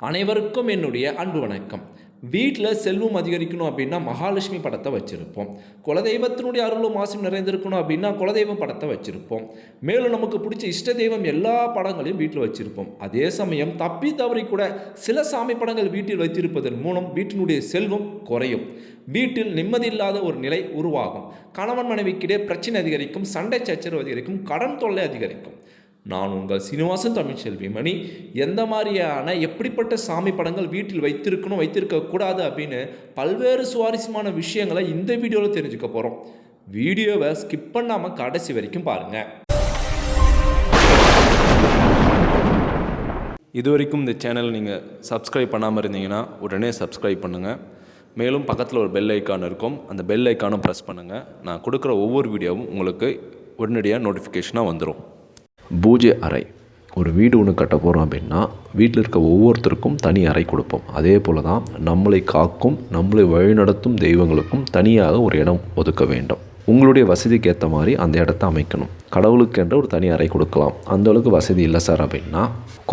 அனைவருக்கும் என்னுடைய அன்பு வணக்கம். வீட்டில் செல்வம் அதிகரிக்கணும் அப்படின்னா மகாலட்சுமி படத்தை வச்சுருப்போம். குலதெய்வத்தினுடைய அருளும் மாசம் நிறைந்திருக்கணும் அப்படின்னா குலதெய்வம் படத்தை வச்சுருப்போம். மேலும் நமக்கு பிடிச்ச இஷ்ட தெய்வம் எல்லா படங்களையும் வீட்டில் வச்சுருப்போம். அதே சமயம் தப்பி தவறி கூட சில சாமி படங்கள் வீட்டில் வைத்திருப்பதன் மூலம் வீட்டினுடைய செல்வம் குறையும். வீட்டில் நிம்மதியில்லாத ஒரு நிலை உருவாகும். கணவன் மனைவிக்கிடையே பிரச்சனை அதிகரிக்கும் சண்டை சச்சரவு அதிகரிக்கும் கடன் தொல்லை அதிகரிக்கும். நான் உங்கள் சீனிவாசன் தமிழ்ச்செல்வி மணி எந்த மாதிரியான எப்படிப்பட்ட சாமி படங்கள் வீட்டில் வைத்திருக்கணும் வைத்திருக்கக்கூடாது அப்படின்னு பல்வேறு சுவாரஸ்யமான விஷயங்களை இந்த வீடியோவில் தெரிஞ்சுக்க போகிறோம் வீடியோவை ஸ்கிப் பண்ணாமல் கடைசி வரைக்கும் பாருங்கள் இது வரைக்கும் இந்த சேனல் நீங்கள் சப்ஸ்கிரைப் பண்ணாமல் இருந்தீங்கன்னா உடனே சப்ஸ்கிரைப் பண்ணுங்கள் மேலும் பக்கத்தில் ஒரு பெல் ஐக்கான் இருக்கும். அந்த பெல் ஐக்கானும் ப்ரெஸ் பண்ணுங்கள் நான் கொடுக்குற ஒவ்வொரு வீடியோவும் உங்களுக்கு உடனடியாக நோட்டிஃபிகேஷனாக வந்துடும் பூஜை அறை. ஒரு வீடு ஒன்று கட்ட போகிறோம் அப்படின்னா வீட்டில் இருக்க ஒவ்வொருத்தருக்கும் தனி அறை கொடுப்போம். அதே போல் தான் நம்மளை காக்கும் நம்மளை வழிநடத்தும் தெய்வங்களுக்கும் தனியாக ஒரு இடம் ஒதுக்க வேண்டும். உங்களுடைய வசதிக்கு ஏற்ற மாதிரி அந்த இடத்த அமைக்கணும். கடவுளுக்கென்று ஒரு தனி அறை கொடுக்கலாம். அந்த அளவுக்கு வசதி இல்லை சார் அப்படின்னா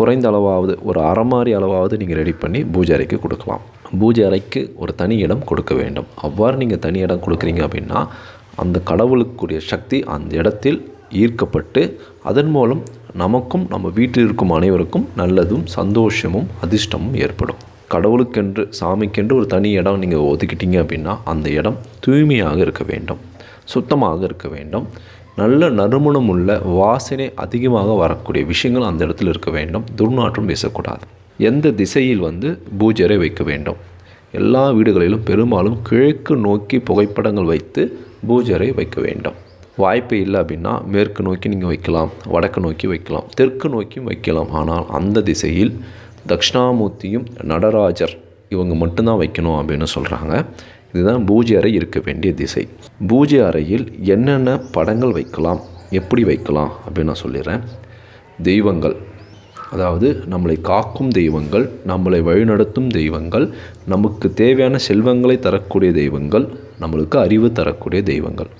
குறைந்த அளவாவது ஒரு அறமாரி அளவாவது நீங்கள் ரெடி பண்ணி பூஜை அறைக்கு கொடுக்கலாம். பூஜை அறைக்கு ஒரு தனி இடம் கொடுக்க வேண்டும். அவ்வாறு நீங்கள் தனி இடம் கொடுக்குறீங்க அப்படின்னா அந்த கடவுளுக்குரிய சக்தி அந்த இடத்தில் ஈர்க்கப்பட்டு அதன் மூலம் நமக்கும் நம்ம வீட்டில் இருக்கும் அனைவருக்கும் நல்லதும் சந்தோஷமும் அதிர்ஷ்டமும் ஏற்படும். கடவுளுக்கென்று சாமிக்கென்று ஒரு தனி இடம் நீங்கள் ஒதுக்கிட்டீங்க அப்படின்னா அந்த இடம் தூய்மையாக இருக்க வேண்டும் சுத்தமாக இருக்க வேண்டும். நல்ல நறுமணம் உள்ள வாசனை அதிகமாக வரக்கூடிய விஷயங்கள் அந்த இடத்துல இருக்க வேண்டும். துர்நாற்றம் வீசக்கூடாது. எந்த திசையில் வந்து பூஜரை வைக்க வேண்டும்? எல்லா வீடுகளிலும் பெரும்பாலும் கிழக்கு நோக்கி புகைப்படங்கள் வைத்து பூஜரை வைக்க வேண்டும். வாய்ப்பு இல்லை அப்படின்னா மேற்கு நோக்கி நீங்கள் வைக்கலாம் வடக்கு நோக்கி வைக்கலாம் தெற்கு நோக்கியும் வைக்கலாம். ஆனால் அந்த திசையில் தக்ஷணாமூர்த்தியும் நடராஜர் இவங்க மட்டும்தான் வைக்கணும் அப்படின்னு சொல்கிறாங்க இதுதான் பூஜை அறை இருக்க வேண்டிய திசை. பூஜை அறையில் என்னென்ன படங்கள் வைக்கலாம் எப்படி வைக்கலாம் அப்படின்னு நான் சொல்லிடுறேன். தெய்வங்கள் அதாவது நம்மளை காக்கும் தெய்வங்கள் நம்மளை வழிநடத்தும் தெய்வங்கள் நமக்கு தேவையான செல்வங்களை தரக்கூடிய தெய்வங்கள் நம்மளுக்கு அறிவு தரக்கூடிய தெய்வங்கள்.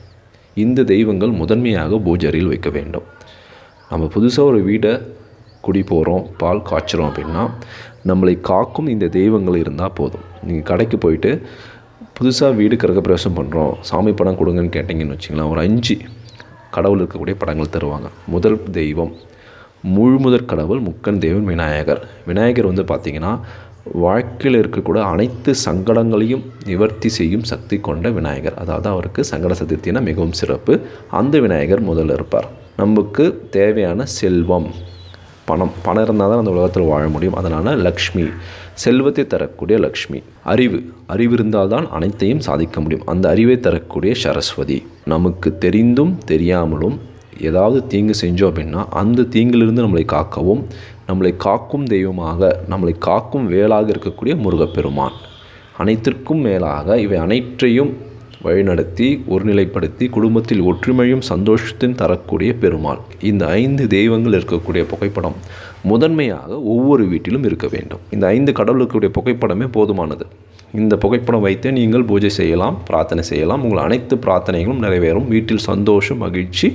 இந்த தெய்வங்கள் முதன்மையாக பூஜையில் வைக்க வேண்டும். நம்ம புதுசாக ஒரு வீடை குடி போகிறோம் பால் காய்ச்சுறோம் அப்படின்னா நம்மளை காக்கும் இந்த தெய்வங்கள் இருந்தால் போதும். நீங்கள் கடைக்கு போயிட்டு புதுசாக வீடு கிரகப்பிரவேசம் பண்ணுறோம் சாமி படம் கொடுங்கன்னு கேட்டிங்கன்னு வச்சிங்களேன் ஒரு அஞ்சு கடவுள் இருக்கக்கூடிய படங்கள் தருவாங்க. முதல் தெய்வம் முழுமுதற் கடவுள் முக்கன் தெய்வம் விநாயகர். விநாயகர் வந்து பார்த்திங்கன்னா வாழ்க்கையில் இருக்கக்கூட அனைத்து சங்கடங்களையும் நிவர்த்தி செய்யும் சக்தி கொண்ட விநாயகர். அதாவது அவருக்கு சங்கட சதுர்த்தினா மிகவும் சிறப்பு. அந்த விநாயகர் முதல்ல இருப்பார். நமக்கு தேவையான செல்வம் பணம். பணம் இருந்தால் தான் அந்த உலகத்தில் வாழ முடியும். அதனால் லக்ஷ்மி செல்வத்தை தரக்கூடிய லக்ஷ்மி. அறிவு. அறிவு இருந்தால் தான் அனைத்தையும் சாதிக்க முடியும். அந்த அறிவை தரக்கூடிய சரஸ்வதி. நமக்கு தெரிந்தும் தெரியாமலும் ஏதாவது தீங்கு செஞ்சோம் அப்படின்னா அந்த தீங்கிலிருந்து நம்மளை காக்கவும் நம்மளை காக்கும் தெய்வமாக நம்மளை காக்கும் வேலாக இருக்கக்கூடிய முருகப்பெருமான். அனைத்திற்கும் மேலாக இவை அனைத்தையும் வழிநடத்தி ஒருநிலைப்படுத்தி குடும்பத்தில் ஒற்றுமையும் சந்தோஷத்தையும் தரக்கூடிய பெருமாள். இந்த ஐந்து தெய்வங்கள் இருக்கக்கூடிய புகைப்படம் முதன்மையாக ஒவ்வொரு வீட்டிலும் இருக்க வேண்டும். இந்த ஐந்து கடவுளுக்குடைய புகைப்படமே போதுமானது. இந்த புகைப்படம் வைத்தே நீங்கள் பூஜை செய்யலாம் பிரார்த்தனை செய்யலாம். உங்கள் அனைத்து பிரார்த்தனைகளும் நிறைவேறும். வீட்டில் சந்தோஷம் மகிழ்ச்சி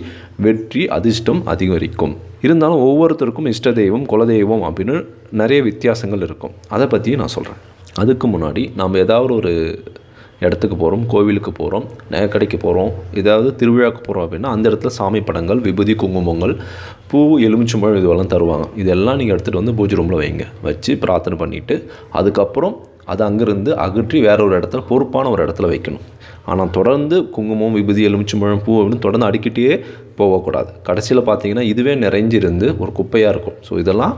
வெற்றி அதிர்ஷ்டம் அதிகரிக்கும். இருந்தாலும் ஒவ்வொருத்தருக்கும் இஷ்ட தெய்வம் குலதெய்வம் அப்படின்னு நிறைய வித்தியாசங்கள் இருக்கும். அதை பற்றியும் நான் சொல்கிறேன் அதுக்கு முன்னாடி நாம் ஏதாவது ஒரு இடத்துக்கு போகிறோம் கோவிலுக்கு போகிறோம் நகைக்கடைக்கு போகிறோம் ஏதாவது திருவிழாவுக்கு போகிறோம் அப்படின்னா அந்த இடத்துல சாமி படங்கள் விபூதி குங்குமங்கள் பூ எலுமிச்சம்பழம் இதுவெல்லாம் தருவாங்க. இதெல்லாம் நீங்கள் எடுத்துகிட்டு வந்து பூஜை ரூமில் வைங்க. வச்சு பிரார்த்தனை பண்ணிவிட்டு அதுக்கப்புறம் அதை அங்கேருந்து அகற்றி வேற ஒரு இடத்துல பொறுப்பான ஒரு இடத்துல வைக்கணும். ஆனால் தொடர்ந்து குங்குமம் விபூதி எலுமிச்சம்பழம் பூ அப்படின்னு தொடர்ந்து அடிக்கிட்டே போகக்கூடாது. கடைசியில் பார்த்தீங்கன்னா இதுவே நிறைஞ்சிருந்து ஒரு குப்பையாக இருக்கும். ஸோ இதெல்லாம்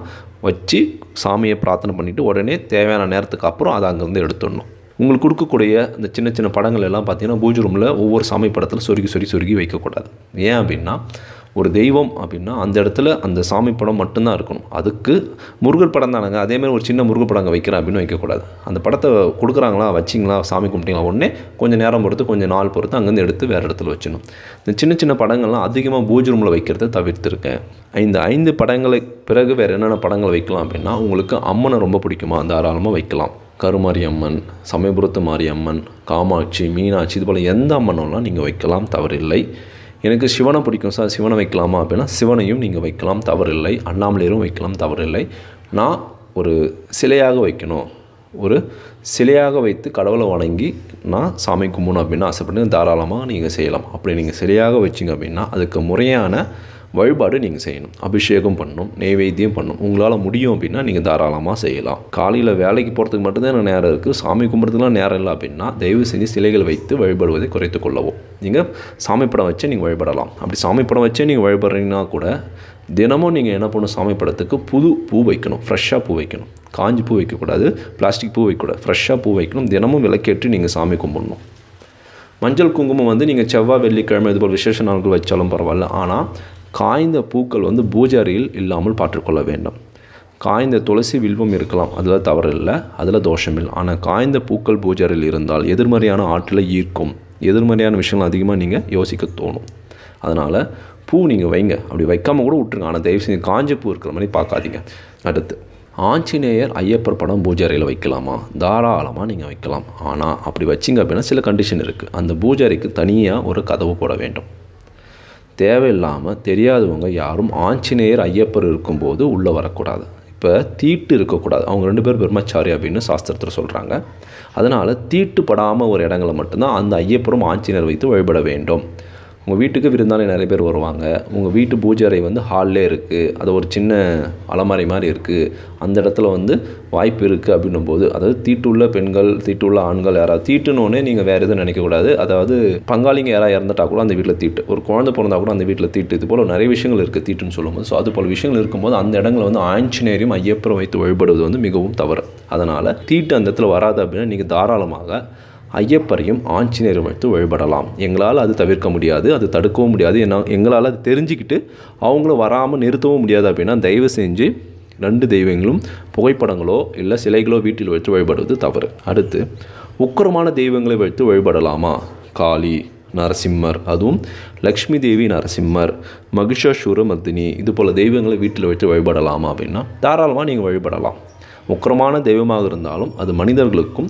வச்சு சாமியை பிரார்த்தனை பண்ணிவிட்டு உடனே தேவையான நேரத்துக்கு அப்புறம் அதை அங்கேருந்து எடுத்துடணும். உங்களுக்கு கொடுக்கக்கூடிய அந்த சின்ன சின்ன படங்கள் எல்லாம் பார்த்தீங்கன்னா பூஜ் ரூமில் ஒவ்வொரு சாமி படத்தில் சொருகி சொருகி சொருகி வைக்கக்கூடாது. ஏன் அப்படின்னா ஒரு தெய்வம் அப்படின்னா அந்த இடத்துல அந்த சாமி படம் மட்டும்தான் இருக்கணும். அதுக்கு முருகர் படம் தானங்க. அதேமாதிரி ஒரு சின்ன முருகர் படம் அங்கே வைக்கிறேன் அப்படின்னு வைக்கக்கூடாது. அந்த படத்தை கொடுக்குறாங்களா? வச்சிங்களா? சாமி கும்பிட்டீங்களா? உடனே கொஞ்சம் நேரம் பொறுத்து கொஞ்சம் நாள் பொறுத்து அங்கேருந்து எடுத்து வேறு இடத்துல வச்சிடணும். இந்த சின்ன சின்ன படங்கள்லாம் அதிகமாக பூஜை ரூமில் வைக்கிறத தவிர்த்துருக்கேன். இந்த ஐந்து படங்களை பிறகு வேறு என்னென்ன படங்கள் வைக்கலாம் அப்படின்னா உங்களுக்கு அம்மனை ரொம்ப பிடிக்குமா? தாராளமாக வைக்கலாம். கருமாரியம்மன் சமயபுரத்து மாரியம்மன் காமாட்சி மீனாட்சி இது போல் எந்த அம்மனெல்லாம் நீங்கள் வைக்கலாம். தவறில்லை. எனக்கு சிவனை பிடிக்கும் சார். சிவனை வைக்கலாமா அப்படின்னா சிவனையும் நீங்கள் வைக்கலாம் தவறில்லை. அண்ணாமலையரும் வைக்கலாம் தவறில்லை. நான் ஒரு சிலையாக வைக்கணும். ஒரு சிலையாக வைத்து கடவுளை வணங்கி நான் சாமி கும்பிடணும் அப்படின்னு ஆசைப்பட்டு தாராளமாக நீங்கள் செய்யலாம். அப்படி நீங்கள் சிலையாக வச்சிங்க அப்படின்னா அதுக்கு முறையான வழிபாடு நீங்கள் செய்யணும். அபிஷேகம் பண்ணணும் நெய்வேத்தியம் பண்ணணும். உங்களால் முடியும் அப்படின்னா நீங்கள் தாராளமாக செய்யலாம். காலையில் வேலைக்கு போகிறதுக்கு மட்டும்தான் எனக்கு நேரம் இருக்குது சாமி கும்பிட்றதுக்குலாம் நேரம் இல்லை அப்படின்னா தயவு செஞ்சு சிலைகள் வைத்து வழிபடுவதை குறைத்து கொள்ளவும். நீங்கள் சாமி படம் வச்சு நீங்கள் வழிபடலாம். அப்படி சாமி படம் வச்சே நீங்கள் வழிபடுறீங்கன்னா கூட தினமும் நீங்கள் என்ன பண்ணணும்? சாமி படத்துக்கு புது பூ வைக்கணும். ஃப்ரெஷ்ஷாக பூ வைக்கணும். காஞ்சி பூ வைக்கக்கூடாது பிளாஸ்டிக் பூ வைக்கக்கூடாது ஃப்ரெஷ்ஷாக பூ வைக்கணும். தினமும் விளக்கேற்றி நீங்கள் சாமி கும்பிடணும். மஞ்சள் குங்குமம் வந்து நீங்கள் செவ்வாய் வெள்ளிக்கிழமை இது போல் விசேஷ நாட்கள் வச்சாலும் பரவாயில்ல. ஆனால் காய்ந்த பூக்கள் வந்து பூஜாரியில் இல்லாமல் பார்த்துக்கொள்ள வேண்டும். காய்ந்த துளசி வில்வம் இருக்கலாம் அதில் தவறு இல்லை அதில் தோஷம் ஆனால் காய்ந்த பூக்கள் பூஜாரியில் இருந்தால் எதிர்மறையான ஆற்றலை ஈர்க்கும். எதிர்மறையான விஷயங்கள் அதிகமாக நீங்கள் யோசிக்க தோணும். அதனால் பூ நீங்கள் வைங்க. அப்படி வைக்காமல் கூட விட்டுருங்க. ஆனால் தயவு செஞ்சு காஞ்ச பூ இருக்கிற மாதிரி பார்க்காதீங்க. அடுத்து ஆஞ்சநேயர் ஐயப்பர் படம் பூஜாரியில் வைக்கலாமா? தாராளமாக நீங்கள் வைக்கலாம். ஆனால் அப்படி வச்சிங்க அப்படின்னா சில கண்டிஷன் இருக்குது அந்த பூஜாரிக்கு தனியாக ஒரு கதவு போட வேண்டும். தேவையில்லாமல் தெரியாதவங்க யாரும் ஆஞ்சநேயர் ஐயப்பர் இருக்கும்போது உள்ளே வரக்கூடாது. இப்போ தீட்டு இருக்கக்கூடாது. அவங்க ரெண்டு பேர் பிரம்மச்சாரி அப்படின்னு சாஸ்திரத்தில் சொல்கிறாங்க அதனால் தீட்டு படாமல் ஒரு இடங்களை மட்டும்தான் அந்த ஐயப்பரும் ஆஞ்சநேயர் வைத்து வழிபட வேண்டும். உங்கள் வீட்டுக்கு விருந்தாளி நிறைய பேர் வருவாங்க. உங்கள் வீட்டு பூஜை அறை வந்து ஹால்லே இருக்குது அது ஒரு சின்ன அலமாரி மாதிரி இருக்குது அந்த இடத்துல வந்து வாய்ப்பு இருக்குது அப்படின்னும் போது அதாவது தீட்டுள்ள பெண்கள் தீட்டுள்ள ஆண்கள் யாராவது தீட்டுனோடனே நீங்கள் வேறு எதுவும் நினைக்கக்கூடாது அதாவது பங்காளிங்க யாராவது இறந்துட்டா கூட அந்த வீட்டில் தீட்டு. ஒரு குழந்தை பிறந்தா கூட அந்த வீட்டில் தீட்டு. இது போல் நிறைய விஷயங்கள் இருக்குது தீட்டுன்னு சொல்லும்போது. ஸோ அது போல் விஷயங்கள் இருக்கும்போது அந்த இடங்களை வந்து ஆஞ்சநேயரையும் ஐயப்பரும் வைத்து வழிபடுவது வந்து மிகவும் தவறு. அதனால் தீட்டு அந்த இடத்துல வராது அப்படின்னா நீங்கள் தாராளமாக ஐயப்பரையும் ஆஞ்சநேயரும் வைத்து வழிபடலாம். எங்களால் அது தவிர்க்க முடியாது அது தடுக்கவும் முடியாது. ஏன்னா எங்களால் அது தெரிஞ்சுக்கிட்டு அவங்கள வராமல் நிறுத்தவும் முடியாது அப்படின்னா தயவு செஞ்சு ரெண்டு தெய்வங்களும் புகைப்படங்களோ இல்லை சிலைகளோ வீட்டில் வைத்து வழிபடுவது தவறு. அடுத்து உக்கிரமான தெய்வங்களை வைத்து வழிபடலாமா? காளி நரசிம்மர் அதுவும் லக்ஷ்மி தேவி நரசிம்மர் மகிஷாசூர மர்தினி இது போல் தெய்வங்களை வீட்டில் வைத்து வழிபடலாமா அப்படின்னா தாராளமாக நீங்கள் வழிபடலாம். உக்கிரமான தெய்வமாக இருந்தாலும் அது மனிதர்களுக்கும்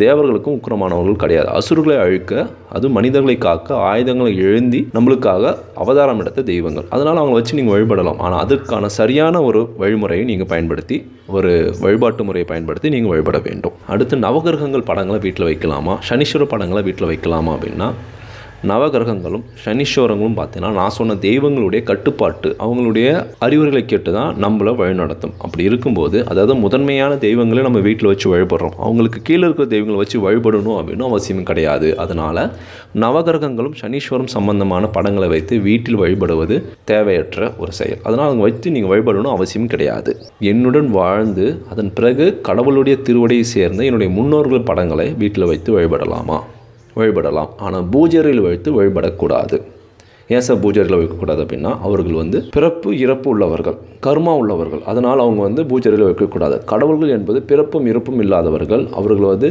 தேவர்களுக்கும் உக்கிரமானவர்கள் கிடையாது. அசுரர்களை அழிக்க அது மனிதர்களை காக்க ஆயுதங்களை எழுந்தி நம்மளுக்காக அவதாரம் எடுத்த தெய்வங்கள். அதனால் அவங்களை வச்சு நீங்கள் வழிபடலாம். ஆனால் அதுக்கான சரியான ஒரு வழிமுறையை நீங்கள் பயன்படுத்தி ஒரு வழிபாட்டு முறையை பயன்படுத்தி நீங்கள் வழிபட வேண்டும். அடுத்து நவகிரகங்கள் படங்களை வீட்டில் வைக்கலாமா? சனீஸ்வர படங்களை வீட்டில் வைக்கலாமா அப்படின்னா நவகிரகங்களும் சனீஸ்வரங்களும் பார்த்தீங்கன்னா நான் சொன்ன தெய்வங்களுடைய கட்டுப்பாட்டு அவங்களுடைய அறிவுரைகளை கேட்டு தான் நம்மளை வழிநடத்தும். அப்படி இருக்கும்போது அதாவது முதன்மையான தெய்வங்களை நம்ம வீட்டில் வச்சு வழிபடுறோம். அவங்களுக்கு கீழே இருக்கிற தெய்வங்களை வச்சு வழிபடணும் அப்படின்னு அவசியம் கிடையாது. அதனால் நவகிரகங்களும் சனீஸ்வரம் சம்பந்தமான படங்களை வைத்து வீட்டில் வழிபடுவது தேவையற்ற ஒரு செயல். அதனால் அவங்க வைத்து நீங்கள் வழிபடணும் அவசியம் கிடையாது. என்னுடன் வாழ்ந்து அதன் பிறகு கடவுளுடைய திருவடியை சேர்ந்த என்னுடைய முன்னோர்கள் படங்களை வீட்டில் வைத்து வழிபடலாமா? வழிபடலாம். ஆனால் பூஜரில் வைத்து வழிபடக்கூடாது. ஏன் சார் வைக்கக்கூடாது அப்படின்னா அவர்கள் வந்து பிறப்பு இறப்பு உள்ளவர்கள் கர்மா உள்ளவர்கள். அதனால் அவங்க வந்து பூஜரில் வைக்கக்கூடாது. கடவுள்கள் என்பது பிறப்பும் இறப்பும் இல்லாதவர்கள். அவர்கள் வந்து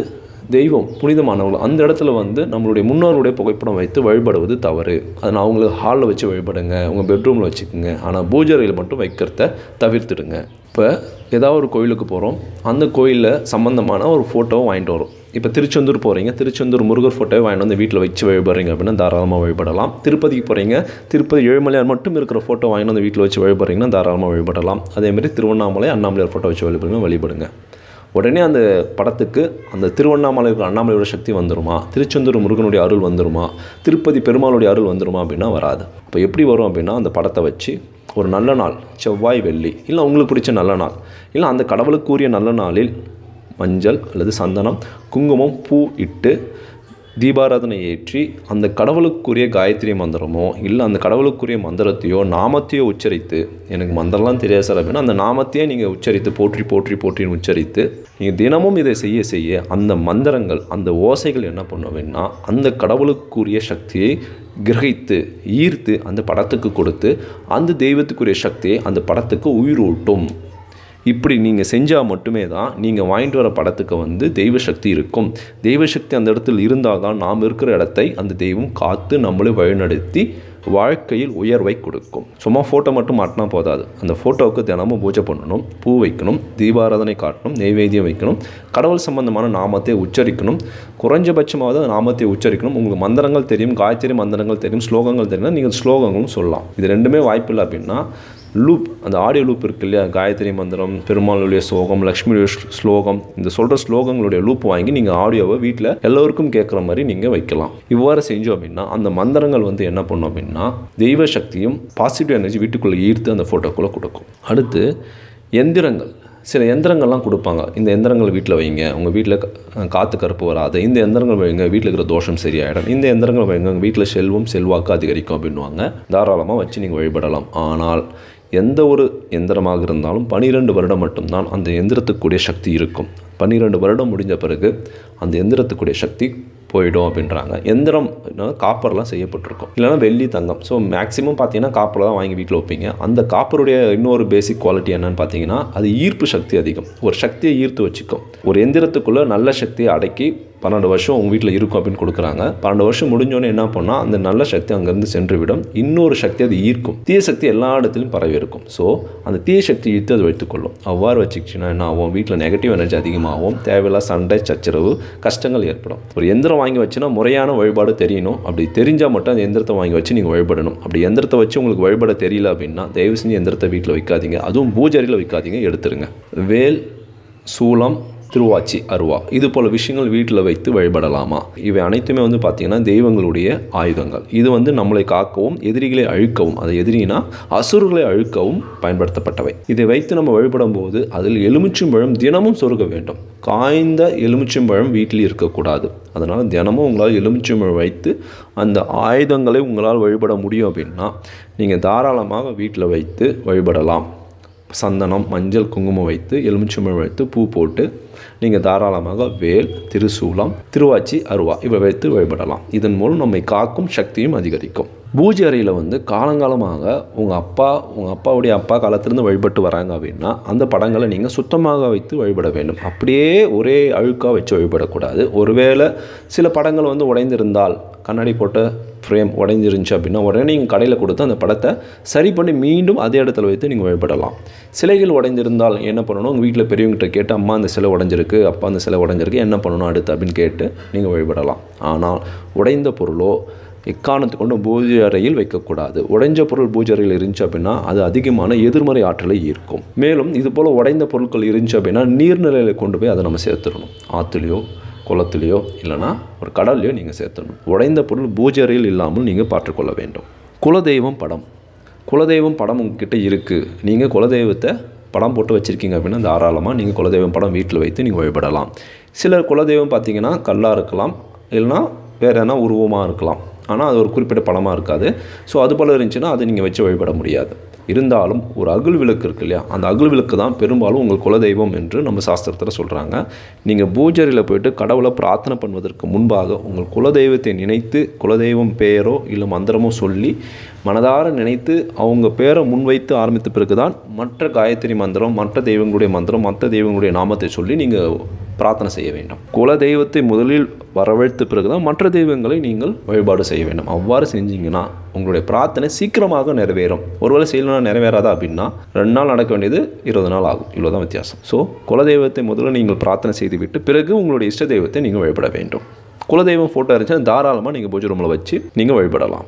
தெய்வம் புனிதமானவர்கள் அந்த இடத்துல வந்து நம்மளுடைய முன்னோருடைய புகைப்படம் வைத்து வழிபடுவது தவறு. அதை நான் அவங்களுக்கு ஹாலில் வச்சு வழிபடுங்க உங்கள் பெட்ரூமில் வச்சுக்கோங்க. ஆனால் பூஜரையில் மட்டும் வைக்கிறத தவிர்த்துடுங்க. இப்போ ஏதாவது ஒரு கோயிலுக்கு போகிறோம் அந்த கோயிலில் சம்மந்தமான ஒரு ஃபோட்டோவை வாங்கிட்டு வரும். இப்போ திருச்செந்தூர் போகிறீங்க திருச்செந்தூர் முருகர் ஃபோட்டோவை வாங்கிட்டு வந்து வீட்டில் வச்சு வழிபடுறீங்க அப்படின்னா தாராளமாக வழிபடலாம். திருப்பதிக்கு போகிறீங்க திருப்பதி ஏழுமலையார் மட்டும் இருக்கிற ஃபோட்டோ வாங்கிட்டு வந்து வீட்டில் வச்சு வழிபடுறீங்கன்னா தாராளமாக வழிபடலாம். அதேமாதிரி திருவண்ணாமலை அண்ணாமலையார் ஃபோட்டோ வச்சு வழிபடுங்க வழிபடுங்க. உடனே அந்த படத்துக்கு அந்த திருவண்ணாமலை அண்ணாமலையோட சக்தி வந்துருமா? திருச்செந்தூர் முருகனுடைய அருள் வந்துருமா? திருப்பதி பெருமாளுடைய அருள் வந்துருமா அப்படின்னா வராது. அப்போ எப்படி வரும் அப்படின்னா அந்த படத்தை வச்சு ஒரு நல்ல நாள் செவ்வாய் வெள்ளி இல்லை உங்களுக்கு பிடிச்ச நல்ல நாள் இல்லை அந்த கடவுளுக்குரிய நல்ல நாளில் மஞ்சள் அல்லது சந்தனம் குங்குமம் பூ இட்டு தீபாராதனை ஏற்றி அந்த கடவுளுக்குரிய காயத்ரி மந்திரமோ இல்லை அந்த கடவுளுக்குரிய மந்திரத்தையோ நாமத்தையோ உச்சரித்து எனக்கு மந்திரம்லாம் தெரியாது சார் அப்படின்னா அந்த நாமத்தையே நீங்கள் உச்சரித்து போற்றி போற்றி போற்றின்னு உச்சரித்து நீங்கள் தினமும் இதை செய்ய செய்ய அந்த மந்திரங்கள் அந்த ஓசைகள் என்ன பண்ணுவேன்னா அந்த கடவுளுக்குரிய சக்தியை கிரகித்து ஈர்த்து அந்த படத்துக்கு கொடுத்து அந்த தெய்வத்துக்குரிய சக்தியை அந்த படத்துக்கு உயிரூட்டும். இப்படி நீங்கள் செஞ்சால் மட்டுமே தான் நீங்கள் வாங்கிட்டு வர படத்துக்கு வந்து தெய்வ சக்தி இருக்கும். தெய்வ சக்தி அந்த இடத்தில் இருந்தால் தான் நாம் இருக்கிற இடத்தை அந்த தெய்வம் காத்து நம்மளை வழிநடத்தி வாழ்க்கையில் உயர்வை கொடுக்கும். சும்மா ஃபோட்டோ மட்டும் மாட்டினா போதாது. அந்த ஃபோட்டோவுக்கு தினமும் பூஜை பண்ணணும் பூ வைக்கணும் தீபாராதனை காட்டணும் நெய்வேத்தியம் வைக்கணும் கடவுள் சம்பந்தமான நாமத்தை உச்சரிக்கணும். குறைஞ்சபட்சமாவது நாமத்தை உச்சரிக்கணும். உங்களுக்கு மந்திரங்கள் தெரியும் காயத்ரி மந்திரங்கள் தெரியும் ஸ்லோகங்கள் தெரியும் நீங்கள் ஸ்லோகங்களும் சொல்லலாம். இது ரெண்டுமே வாய்ப்பில்லை அப்படின்னா லூப் அந்த ஆடியோ லூப் இருக்கு இல்லையா? காயத்ரி மந்திரம் பெருமாளுடைய ஸ்லோகம் லக்ஷ்மியுடைய ஸ்லோகம் இந்த சொல்கிற ஸ்லோகங்களுடைய லூப் வாங்கி நீங்கள் ஆடியோவை வீட்டில் எல்லோருக்கும் கேட்குற மாதிரி நீங்கள் வைக்கலாம். இவ்வாறு செஞ்சோம் அப்படின்னா அந்த மந்திரங்கள் வந்து என்ன பண்ணும் அப்படின்னா தெய்வ சக்தியும் பாசிட்டிவ் எனர்ஜி வீட்டுக்குள்ளே ஈர்த்து அந்த ஃபோட்டோக்குள்ளே கொடுக்கும். அடுத்து எந்திரங்கள். சில எந்திரங்கள்லாம் கொடுப்பாங்க. இந்த எந்திரங்கள் வீட்டில் வைங்க. உங்கள் வீட்டில் காற்று கருப்பு வராது. இந்த எந்திரங்கள் வைங்க. வீட்டில் இருக்கிற தோஷம் சரியாயிடும். இந்த எந்திரங்கள் வைங்க. உங்கள் வீட்டில் செல்வம் செல்வாக்கு அதிகரிக்கும் அப்படின்வாங்க தாராளமாக வச்சு நீங்கள் வழிபடலாம். ஆனால் எந்த ஒரு எந்திரமாக இருந்தாலும் பனிரெண்டு வருடம் மட்டும்தான் அந்த எந்திரத்துக்குரிய சக்தி இருக்கும். பன்னிரெண்டு வருடம் முடிஞ்ச பிறகு அந்த எந்திரத்துக்குரிய சக்தி போயிடும் அப்படின்றாங்க. எந்திரம் காப்பர்லாம் செய்யப்பட்டிருக்கும். இல்லைன்னா வெள்ளி தங்கம். ஸோ மேக்ஸிமம் பார்த்தீங்கன்னா காப்பர் தான் வாங்கி வீட்டில் வைப்பீங்க. அந்த காப்பருடைய இன்னொரு பேசிக் குவாலிட்டி என்னன்னு பார்த்தீங்கன்னா அது ஈர்ப்பு சக்தி அதிகம். ஒரு சக்தியை ஈர்த்து வச்சுக்கும். ஒரு எந்திரத்துக்குள்ளே நல்ல சக்தியை அடக்கி பன்னெண்டு வருஷம் உங்கள் வீட்டில் இருக்கும் அப்படின்னு கொடுக்குறாங்க. பன்னெண்டு வருஷம் முடிஞ்சோன்னே என்ன பண்ணால் அந்த நல்ல சக்தி அங்கேருந்து சென்று விடும் இன்னொரு சக்தி அது ஈர்க்கும். தீய சக்தி எல்லா இடத்துலையும் பரவி இருக்கும். ஸோ அந்த தீய சக்தி ஈர்த்து அது வைத்துக்கொள்ளும் அவ்வாறு வச்சுக்கிச்சுன்னா என்ன ஆகும்? வீட்டில் நெகட்டிவ் எனர்ஜி அதிகமாகும். தேவையில்லா சண்டை சச்சரவு கஷ்டங்கள் ஏற்படும். ஒரு எந்திரம் வாங்கி வச்சுன்னா முறையான வழிபாடு தெரியணும். அப்படி தெரிஞ்சால் மட்டும் அந்த எந்திரத்தை வாங்கி வச்சு நீங்கள் வழிபடணும். அப்படி எந்திரத்தை வச்சு உங்களுக்கு வழிபட தெரியல அப்படின்னா தயவு செஞ்சு எந்திரத்தை வீட்டில் வைக்காதீங்க. அதுவும் பூஜரியில் வைக்காதீங்க எடுத்துருங்க. வேல் சூளம் திருவாச்சி அருவா. இது போல் விஷயங்கள் வீட்டில் வைத்து வழிபடலாமா? இவை அனைத்துமே வந்து பார்த்திங்கன்னா தெய்வங்களுடைய ஆயுதங்கள். இது வந்து நம்மளை காக்கவும் எதிரிகளை அழிக்கவும் அது எதிரினா அசுரர்களை அழிக்கவும் பயன்படுத்தப்பட்டவை. இதை வைத்து நம்ம வழிபடும் போது அதில் எலுமிச்சம்பழம் தினமும் சொருக வேண்டும். காய்ந்த எலுமிச்சம்பழம் வீட்டில் இருக்கக்கூடாது. அதனால் தினமும் உங்களால் எலுமிச்சம்பழம் வைத்து அந்த ஆயுதங்களை உங்களால் வழிபட முடியும் அப்படின்னா நீங்கள் தாராளமாக வீட்டில் வைத்து வழிபடலாம். சந்தனம் மஞ்சள் குங்குமம் வைத்து எலுமிச்சம்பழம் வைத்து பூ போட்டு நீங்கள் தாராளமாக வேல் திருசூலம் திருவாச்சி அருவா இவை வைத்து வழிபடலாம். இதன் மூலம் நம்மை காக்கும் சக்தியும் அதிகரிக்கும். பூஜை அறையில் வந்து காலங்காலமாக உங்கள் அப்பா உங்கள் அப்பாவுடைய அப்பா காலத்திலிருந்து வழிபட்டு வராங்க அப்படின்னா அந்த படங்களை நீங்கள் சுத்தமாக வைத்து வழிபட வேண்டும். அப்படியே ஒரே அழுக்காக வச்சு வழிபடக்கூடாது. ஒருவேளை சில படங்கள் வந்து உடைந்திருந்தால் கண்ணாடி போட்ட ஃப்ரேம் உடைஞ்சிருந்துச்சு அப்படின்னா உடனே நீங்கள் கடையில் கொடுத்து அந்த படத்தை சரி பண்ணி மீண்டும் அதே இடத்துல வைத்து நீங்கள் வழிபடலாம். சிலைகள் உடைஞ்சிருந்தால் என்ன பண்ணணும்? உங்கள் வீட்டில் பெரியவங்ககிட்ட கேட்டு அம்மா அந்த சிலை உடஞ்சிருக்கு அப்பா அந்த சிலை உடஞ்சிருக்கு என்ன பண்ணணும் அடுத்து? அப்படின்னு கேட்டு நீங்கள் வழிபடலாம். ஆனால் உடைந்த பொருளோ எக்காரணத்தை கொண்டு பூஜை அறையில் வைக்கக்கூடாது. உடைஞ்ச பொருள் பூஜை அறையில் இருந்துச்சு அப்படின்னா அது அதிகமான எதிர்மறை ஆற்றலை ஈர்க்கும். மேலும் இது போல் உடைந்த பொருட்கள் இருந்துச்சு அப்படின்னா நீர்நிலையில் கொண்டு போய் அதை நம்ம சேர்த்துடணும். ஆற்றுலையோ குளத்துலையோ இல்லைனா ஒரு கடல்லையோ நீங்கள் சேர்த்துடணும். உடைந்த பொருள் பூஜை அறையில் இல்லாமல் நீங்கள் பார்த்துக்கொள்ள வேண்டும். குலதெய்வம் படம். குலதெய்வம் படம் உங்ககிட்ட இருக்குது நீங்கள் குலதெய்வத்தை படம் போட்டு வச்சுருக்கீங்க அப்படின்னா தாராளமாக நீங்கள் குலதெய்வம் படம் வீட்டில் வைத்து நீங்கள் வழிபடலாம். சில குலதெய்வம் பார்த்தீங்கன்னா கல்லாக இருக்கலாம் இல்லைனா வேறு எதனா உருவமாக இருக்கலாம். ஆனால் அது ஒரு குறிப்பிட்ட படமாக இருக்காது. ஸோ அது போல் இருந்துச்சுன்னா அதை நீங்கள் வச்சு வழிபட முடியாது. இருந்தாலும் ஒரு அகுல் விளக்கு இருக்கு இல்லையா? அந்த அகுல் விளக்கு தான் பெரும்பாலும் உங்கள் குலதெய்வம் என்று நம்ம சாஸ்திரத்தில் சொல்கிறாங்க நீங்கள் பூஜரியில் போயிட்டு கடவுளை பிரார்த்தனை பண்ணுவதற்கு முன்பாக உங்கள் குலதெய்வத்தை நினைத்து குலதெய்வம் பெயரோ இல்லை மந்திரமோ சொல்லி மனதார நினைத்து அவங்க பேரை முன்வைத்து ஆரம்பித்த பிறகு தான் மற்ற காயத்ரி மந்திரம் மற்ற தெய்வங்களுடைய மந்திரம் மற்ற தெய்வங்களுடைய நாமத்தை சொல்லி நீங்கள் பிரார்த்தனை செய்ய வேண்டும். குல தெய்வத்தை முதலில் வரவழைத்த பிறகு தான் மற்ற தெய்வங்களை நீங்கள் வழிபாடு செய்ய வேண்டும். அவ்வாறு செஞ்சீங்கன்னா உங்களுடைய பிரார்த்தனை சீக்கிரமாக நிறைவேறும். ஒருவேளை செய்யணும்னா நிறைவேறாதா அப்படின்னா ரெண்டு நாள் நடக்க வேண்டியது இருபது நாள் ஆகும். இவ்வளோதான் வித்தியாசம். ஸோ குலதெய்வத்தை முதல்ல நீங்கள் பிரார்த்தனை செய்துவிட்டு பிறகு உங்களுடைய இஷ்ட தெய்வத்தை நீங்கள் வழிபட வேண்டும். குலதெய்வம் ஃபோட்டோ இருந்துச்சுன்னா தாராளமாக நீங்கள் பூஜை ரூமில் வச்சு நீங்கள் வழிபடலாம்.